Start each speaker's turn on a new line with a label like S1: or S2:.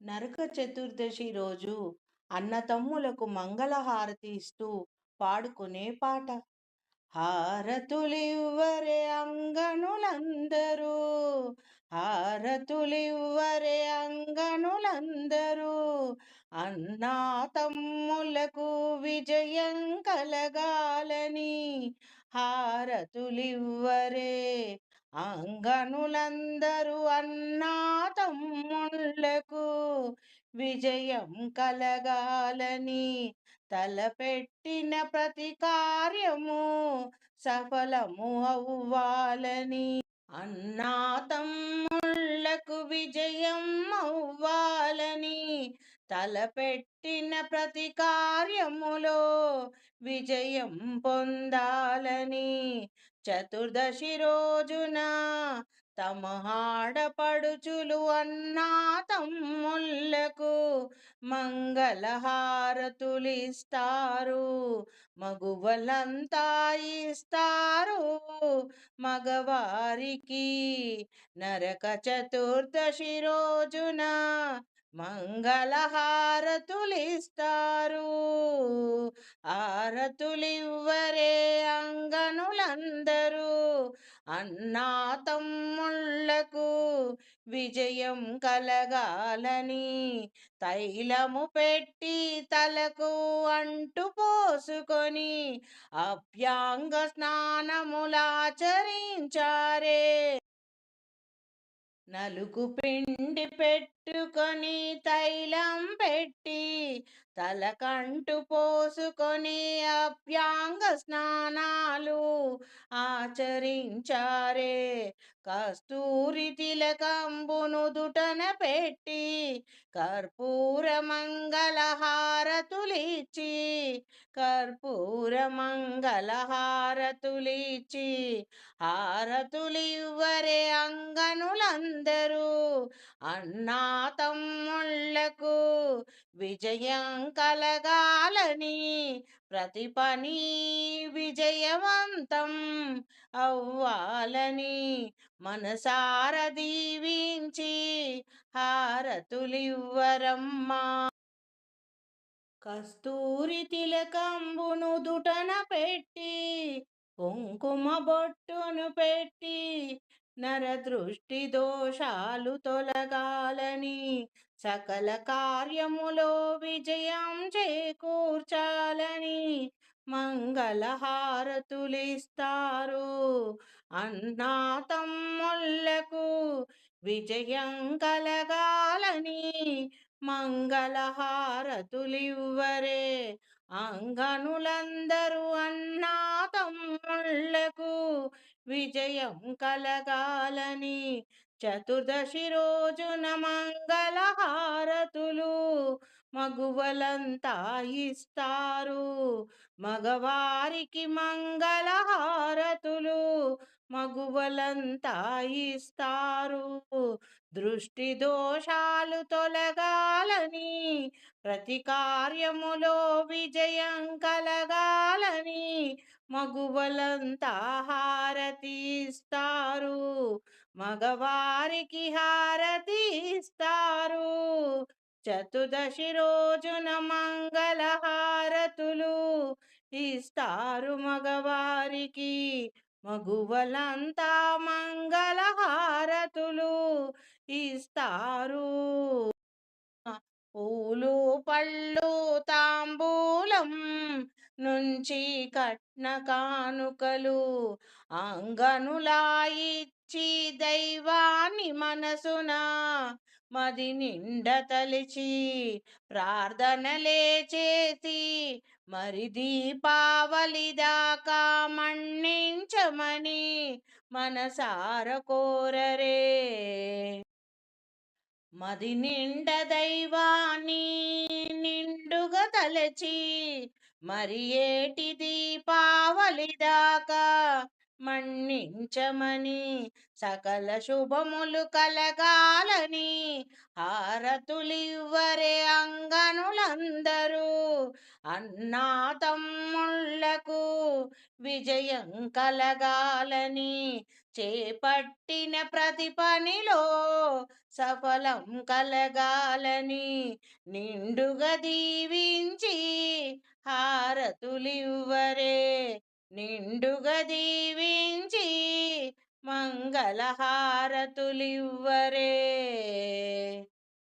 S1: నరక చతుర్దశి రోజు అన్నతమ్ములకు మంగళహారతి ఇస్తూ పాడుకునే పాట. హారతులివ్వరే అంగనులందరూ హారతులివ్వరే అంగనులందరూ అన్నా తమ్ములకు విజయం కలగాలని హారతులివ్వరే అంగనులందరూ అన్నా తమ్ము విజయం కలగాలని తలపెట్టిన ప్రతి కార్యము సఫలము అవ్వాలని. అన్నా తమ్ముళ్ళకు విజయం అవ్వాలని తలపెట్టిన ప్రతి కార్యములో విజయం పొందాలని. చతుర్దశి రోజున తమ ఆడపడుచులు అన్న మంగళహారతులిస్తారు. మగువలంతా ఇస్తారు. మగవారికి నరక చతుర్దశి రోజున మంగళహారతులిస్తారు. ఆరతులివ్వరే అంగనులందరూ. అన్నా తమ్ముళ్ళకు విజయం కలగాలని తైలము పెట్టి తలకు అంటు పోసుకొని అభ్యాంగ స్నానములాచరించారే నలుగు పిండి పెట్టి పెట్టుకొని తైలం పెట్టి తలకంటు పోసుకొని అభ్యాంగ స్నానాలు ఆచరించారే. కస్తూరి తిలకంబును దుటన పెట్టి కర్పూర మంగళహారతులిచి కర్పూర మంగళహారతులిచి హారతులివ్వరే అంగనులందరూ. అన్నా తమ్ముళ్ళకు విజయం కలగాలని ప్రతి పని విజయవంతం అవ్వాలని మనసార దీవించి హారతులివ్వరమ్మా. కస్తూరి తిలకంబును దుటన పెట్టి కుంకుమ బొట్టును పెట్టి నరదృష్టి దోషాలు తొలగాలని సకల కార్యములో విజయం చేకూర్చాలని మంగళహారతులిస్తారు. అన్నా తమ్ముళ్ళకు విజయం కలగాలని మంగళహారతులివ్వరే. అంగనులందరూ అన్నా విజయం కలగాలని చతుర్దశి రోజున మంగళహారతులు మగువలంతా ఇస్తారు. మగవారికి మంగళహారతులు మగువలంతా ఇస్తారు. దృష్టి దోషాలు తొలగాలని ప్రతి కార్యములో విజయం కలగాలని మగువలంతా హారతి ఇస్తారు మగవారికి హారతి ఇస్తారు చతుర్దశి రోజున మంగళ హారతులు ఇస్తారు మగవారికి. మగువలంతా మంగళహారతులు ఇస్తారు. పూలు పళ్ళు నుంచి కట్న కానుకలు అంగనులాయిచ్చి దైవాన్ని మనసున మది నిండ తలిచి ప్రార్థనలే చేసి మరి దీపావళి దాకా మన్నించమని మనసార కోరరే. మది నిండ దైవాన్ని నిండుగా తలచి మరి ఏటి దీపావళి దాకా? మన్నించమని సకల శుభములు కలగాలని హారతులివ్వరే అంగనులందరూ. అన్నా తమ్ముళ్ళకు విజయం కలగాలని చేపట్టిన ప్రతి పనిలో సఫలం కలగాలని నిండుగా దీవించి హారతులివ్వరే. నిండుగా దీవించి మంగళ హారతులివ్వరే